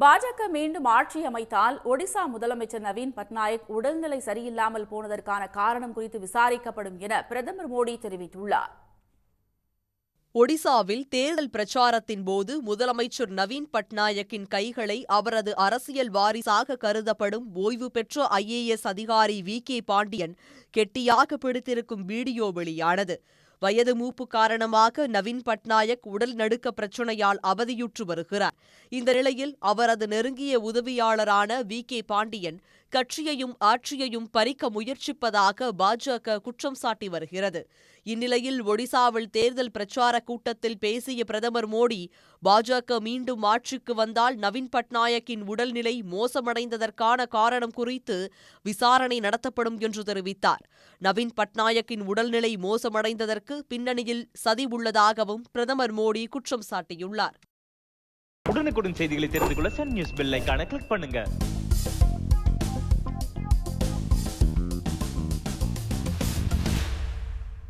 பாஜக மீண்டும் ஆட்சி அமைத்தால் ஒடிசா முதலமைச்சர் நவீன் பட்நாயக் உடல்நிலை சரியில்லாமல் போனதற்கான காரணம் குறித்து விசாரிக்கப்படும் என பிரதமர் மோடி தெரிவித்துள்ளார். ஒடிசாவில் தேர்தல் பிரச்சாரத்தின் போது முதலமைச்சர் நவீன் பட்நாயக்கின் கைகளை அவரது அரசியல் வாரிசாக கருதப்படும் ஓய்வு பெற்ற ஐஏஎஸ் அதிகாரி வி கே பாண்டியன் கெட்டியாக பிடித்திருக்கும் வீடியோ வெளியானது. வயது மூப்பு காரணமாக நவீன் பட்நாயக் உடல் நடுக்க பிரச்சனையால் அவதியுற்று வருகிறார். இந்த நிலையில் அவரது நெருங்கிய உதவியாளரான வி கே பாண்டியன் கட்சியையும் ஆட்சியையும் பறிக்க முயற்சிப்பதாக பாஜக குற்றம் சாட்டி வருகிறது. இந்நிலையில் ஒடிசாவில் தேர்தல் பிரச்சார கூட்டத்தில் பேசிய பிரதமர் மோடி பாஜக மீண்டும் ஆட்சிக்கு வந்தால் நவீன் பட்நாயக்கின் உடல்நிலை மோசமடைந்ததற்கான காரணம் குறித்து விசாரணை நடத்தப்படும் என்று தெரிவித்தார். நவீன் பட்நாயக்கின் உடல்நிலை மோசமடைந்ததற்கு பின்னணியில் சதி உள்ளதாகவும் பிரதமர் மோடி குற்றம் சாட்டியுள்ளார். உடனுக்குடன் செய்திகளை தெரிந்து கொள்ள சன் நியூஸ் பெல் கிளிக் பண்ணுங்க.